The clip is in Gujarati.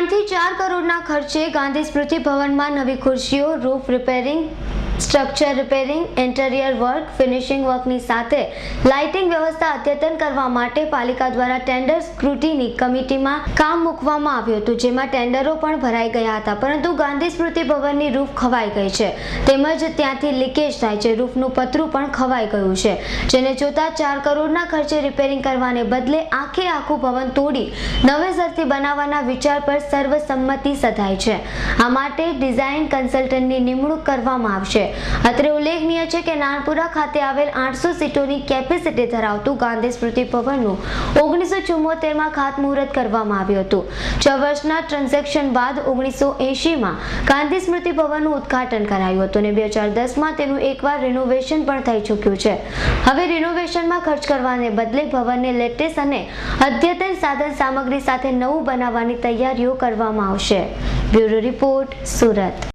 ત્રણથી ચાર કરોડના ખર્ચે ગાંધી સ્મૃતિ ભવનમાં નવી ખુરશીઓ roof repairing structure repairing interior work finishing વર્કની સાથે લાઇટિંગ વ્યવસ્થા અદ્યતન કરવા માટે પાલિકા દ્વારા ટેન્ડર સ્ક્રુટીની કમિટીમાં કામ મૂકવામાં આવ્યું હતું, જેમાં ટેન્ડરો પણ ભરાઈ ગયા હતા. પરંતુ ગાંધી સ્મૃતિ ભવનની રૂફ ખવાઈ ગઈ છે. તેમજ ત્યાંથી લીકેજ થાય છે. રૂફનું પતરું પણ ખવાઈ ગયું છે. જેને જોતા ચાર કરોડના ખર્ચે રિપેરિંગ કરવાને બદલે આખે આખું ભવન તોડી નવેસરથી બનાવવાના વિચાર પર સર્વસંમતિ સધાઈ છે. આ માટે ડિઝાઇન કન્સલ્ટન્ટની નિમણૂક કરવામાં આવશે. અત્રે ઉલ્લેખનીય છે કે નાનપુરા ખાતે આવેલ આઠસો સીટોની કેપેસિટી ધરાવતું ગાંધી સ્મૃતિ ભવનનું ઓગણીસો ચુમ્મોતેરમાં ખાતમુહૂર્ત કરવામાં આવ્યું હતું. છ વર્ષના ટ્રાન્ઝેક્શન બાદ ઓગણીસો એંશીમાં ગાંધી સ્મૃતિ ભવનનું ઉદ્ઘાટન કરાયું હતું અને બે હજાર દસમાં તેનું એકવાર રિનોવેશન પણ થઈ ચૂક્યું છે. હવે રિનોવેશનમાં ખર્ચ કરવાને બદલે ભવનને લેટેસ્ટ અને અદ્યતન સાધન સામગ્રી સાથે નવું બનાવવાની તૈયારીઓ કરવામાં આવશે. Bureau report, Surat.